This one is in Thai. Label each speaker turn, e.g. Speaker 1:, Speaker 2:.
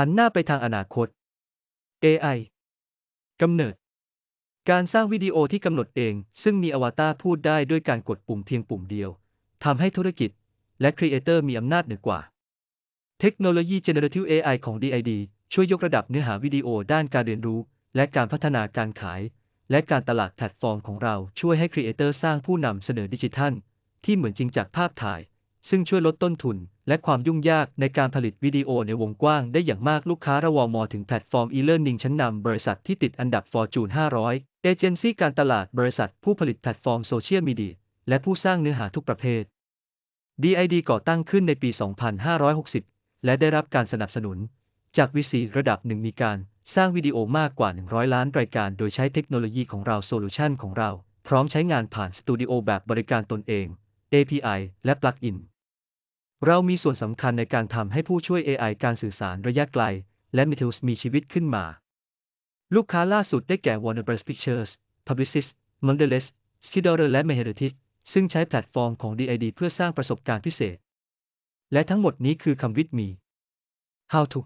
Speaker 1: หันหน้าไปทางอนาคต AI กำเนิด การสร้างวิดีโอที่กำหนดเอง ซึ่งมีอวตารพูดได้ด้วยการกดปุ่มเพียงปุ่มเดียวทำให้ธุรกิจ และครีเอเตอร์มีอำนาจเหนือกว่า เทคโนโลยี Generative AI ของ DID ช่วยยกระดับเนื้อหาวิดีโอด้านการเรียนรู้ และการพัฒนาการขาย และการตลาดแพลตฟอร์มของเราช่วยให้ครีเอเตอร์สร้างผู้นำเสนอดิจิทัล ที่เหมือนจริงจากภาพถ่าย ซึ่งช่วยลดต้นทุน และความยุ่งยากในการผลิตวิดีโอในวงกว้างได้อย่างมากลูกค้าระวมอถึงแพลตฟอร์ม e-learning ชั้นนำบริษัทที่ติดอันดับ Fortune 500 เอเจนซี่การตลาดบริษัทผู้ผลิตแพลตฟอร์มโซเชียลมีเดียและผู้สร้างเนื้อหาทุกประเภท DID ก่อตั้งขึ้นในปี 2560 และได้รับการสนับสนุน จากวิซีระดับหนึ่งมีการสร้างวิดีโอมากกว่า 100 ล้านรายการ โดยใช้เทคโนโลยีของเราโซลูชันของเรา พร้อมใช้งานผ่านสตูดิโอแบบบริการตนเอง API และปลั๊กอิน เรามีส่วนสำคัญในการทำให้ผู้ช่วย AI การสื่อสารระยะไกล และ m e t a l s มีชีวิตขึ้นมา ลูกค้าล่าสุดได้แก่ Warner Bros. Pictures, Publicis, Mondelez, s k i d o r และ Meredith ซึ่งใช้แพลตฟอร์มของ DID เพื่อสร้างประสบการณ์พิเศษ และทั้งหมดนี้คือคำวิดมี How to